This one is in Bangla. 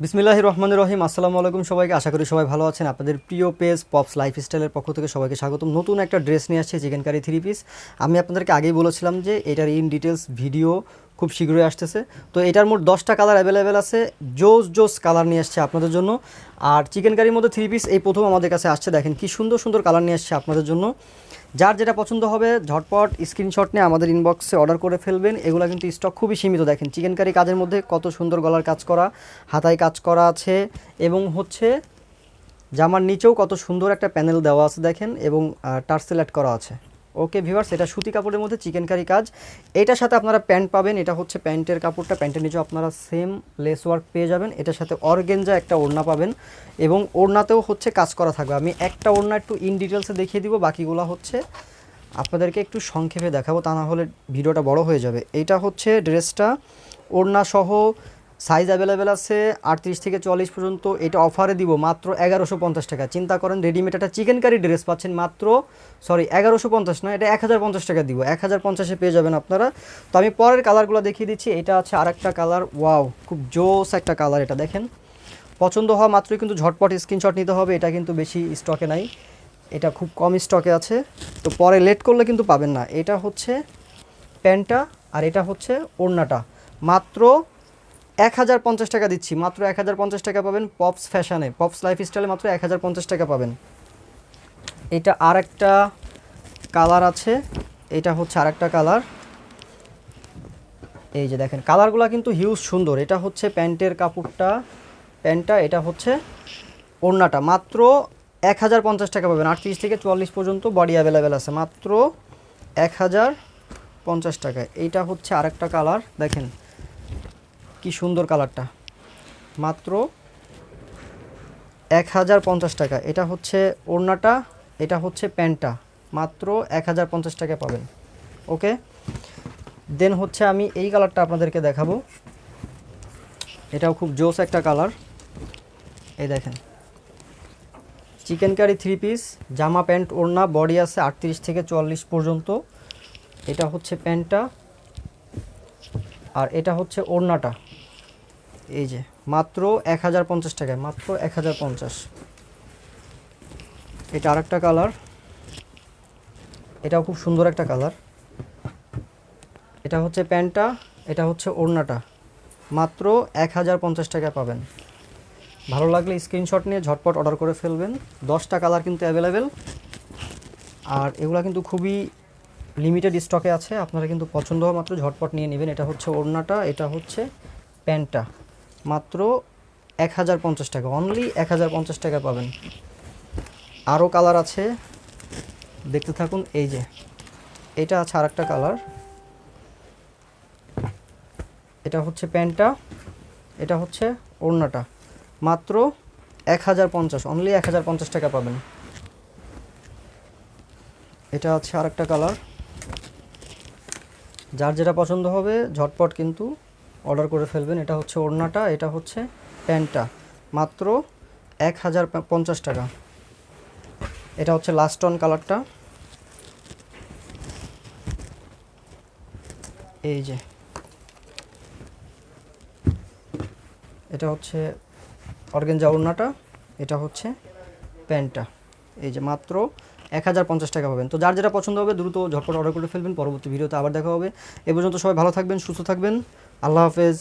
বিসমিল্লাহ রহমান রহিম, আসসালামু আলাইকুম সবাইকে। আশা করি সবাই ভালো আছেন। আপনাদের প্রিয় পেজ পপস লাইফস্টাইলের পক্ষ থেকে সবাইকে স্বাগতম। নতুন একটা ড্রেস নিয়ে আসছে চিকেন কারি থ্রি পিস আমি আপনাদেরকে আগেই বলেছিলাম যে এটার ইন ডিটেলস ভিডিও খুব শীঘ্রই আসতেছে। তো এটার মোট দশটা কালার অ্যাভেলেবেল আছে। জোস জোস কালার নিয়ে আসছে আপনাদের জন্য। আর চিকেন কারির মধ্যে থ্রি পিস এই প্রথম আমাদের কাছে আসছে। দেখেন কি সুন্দর সুন্দর কালার নিয়ে আসছে আপনাদের জন্য। যার যেটা পছন্দ হবে, ঝটপট স্ক্রিনশট নিয়ে আমাদের ইনবক্সে অর্ডার করে ফেলবেন। এগুলো কিন্তু স্টক খুবই সীমিত, দেখেন। চিকেন কারি কাজের মধ্যে কত সুন্দর গলার কাজ করা, হাতায় কাজ করা আছে এবং হচ্ছে জামার নিচেও কত সুন্দর একটা প্যানেল দেওয়া আছে, দেখেন, এবং টার্সেল অ্যাড করা আছে। ওকে ভিভার্স এটা সুতি কাপড়ের মধ্যে চিকেন কারি কাজ। এটার সাথে আপনারা প্যান্ট পাবেন, এটা হচ্ছে প্যান্টের কাপড়টা। প্যান্টের নিচেও আপনারা সেম লেস ওয়ার্ক পেয়ে যাবেন। এটার সাথে অর্গেঞ্জা একটা ওড়না পাবেন এবং ওড়নাতেও হচ্ছে কাজ করা থাকবে। আমি একটা ওড়না একটু ইন ডিটেলসে দেখিয়ে দিব, বাকিগুলো হচ্ছে আপনাদেরকে একটু সংক্ষেপে দেখাবো, তা না হলে ভিডিওটা বড় হয়ে যাবে। এইটা হচ্ছে ড্রেসটা ওড়না সহ সাইজ অ্যাভেলেবেল আছে, আটত্রিশ থেকে চল্লিশ পর্যন্ত। এটা অফারে দিব মাত্র এগারোশো পঞ্চাশ টাকা। চিন্তা করেন রেডিমেড একটা চিকেন কারি ড্রেস পাচ্ছেন মাত্র সরি এগারোশো পঞ্চাশ না এটা এক হাজার পঞ্চাশ টাকা দিব। এক হাজার পঞ্চাশে পেয়ে যাবেন আপনারা। তো আমি পরের কালারগুলো দেখিয়ে দিচ্ছি। এটা আছে আর একটা কালার ওয়াও খুব জোস একটা কালার এটা, দেখেন। পছন্দ হওয়া মাত্রই কিন্তু ঝটপট স্ক্রিনশট নিতে হবে, এটা কিন্তু বেশি স্টকে নাই। এটা খুব কম স্টকে আছে। তো পরে লেট করলে কিন্তু পাবেন না। এটা হচ্ছে প্যান্টটা আর এটা হচ্ছে ওড়নাটা। মাত্র এক হাজার পঞ্চাশ টাকা দিচ্ছি, মাত্র এক হাজার পঞ্চাশ টাকা পাবেন পপস ফ্যাশনে, পপস লাইফ লাইফস্টাইলে মাত্র এক হাজার পঞ্চাশ টাকা পাবেন। এটা আর একটা কালার আছে, এটা হচ্ছে আর একটা কালার। এই যে দেখেন, কালারগুলো কিন্তু হিউজ সুন্দর, এটা হচ্ছে প্যান্টের কাপড়টা, প্যান্টটা, এটা হচ্ছে ওড়নাটা, মাত্র এক হাজার পঞ্চাশ টাকা পাবেন, আটত্রিশ থেকে চুয়াল্লিশ পর্যন্ত বডি অ্যাভেলেবেল আছে, মাত্র এক হাজার পঞ্চাশ টাকায় এইটা হচ্ছে আরেকটা কালার, দেখেন। কি সুন্দর কালারটা। মাত্র এক হাজার পঞ্চাশ টাকা। এটা হচ্ছে ওড়নাটা, এটা হচ্ছে প্যান্টটা। মাত্র এক হাজার পঞ্চাশ টাকা পাবেন। ওকে? দেন হচ্ছে আমি এই কালারটা আপনাদেরকে দেখাবো। এটাও খুব জোস একটা কালার। এই দেখেন। চিকেন কারি থ্রি পিস, জামা প্যান্ট, ওড়না, বডি আছে আটত্রিশ থেকে চুয়াল্লিশ পর্যন্ত। এটা হচ্ছে প্যান্টটা। আর এটা হচ্ছে ওড়নাটা। এই যে, মাত্র এক হাজার পঞ্চাশ টাকায়, মাত্র এক হাজার পঞ্চাশ। এটা আরেকটা কালার। এটাও খুব সুন্দর একটা কালার। এটা হচ্ছে প্যান্টটা, এটা হচ্ছে ওড়নাটা। মাত্র এক হাজার পঞ্চাশ টাকায় পাবেন। ভালো লাগলে স্ক্রিনশট নিয়ে ঝটপট অর্ডার করে ফেলবেন। দশটা কালার কিন্তু অ্যাভেলেবেল আর এগুলো কিন্তু খুবই লিমিটেড স্টকে আছে, আপনারা কিন্তু পছন্দ হওয়া মাত্র ঝটপট নিয়ে নেবেন। এটা হচ্ছে ওড়নাটা, এটা হচ্ছে প্যান্টটা। মাত্র এক হাজার পঞ্চাশ টাকা অনলি এক হাজার পঞ্চাশ টাকা পাবেন। আরও কালার আছে, দেখতে থাকুন, এই যে। এটা আছে আরেকটা কালার এটা হচ্ছে প্যান্টটা, এটা হচ্ছে ওড়নাটা। মাত্র এক হাজার পঞ্চাশ অনলি এক হাজার পঞ্চাশ টাকা পাবেন। এটা আছে আরেকটা কালার যার যেটা পছন্দ হবে, ঝটপট কিন্তু অর্ডার করে ফেলবেন। এটা হচ্ছে ওড়নাটা, এটা হচ্ছে প্যান্টটা। মাত্র এক হাজার পঞ্চাশ টাকা। এটা হচ্ছে লাস্ট অন কালারটা এই যে। এটা হচ্ছে অর্গেঞ্জা ওড়নাটা, এটা হচ্ছে প্যান্টটা। এই যে মাত্র এক হাজার পঞ্চাশ টাকা পাবেন। তো যার যেটা পছন্দ হবে দ্রুত ঝটপট অর্ডার করে ফেলবেন, পরবর্তী ভিডিওতে আবার দেখা হবে। এ পর্যন্ত সবাই ভালো থাকবেন, সুস্থ থাকবেন। আল্লাহ হাফেজ।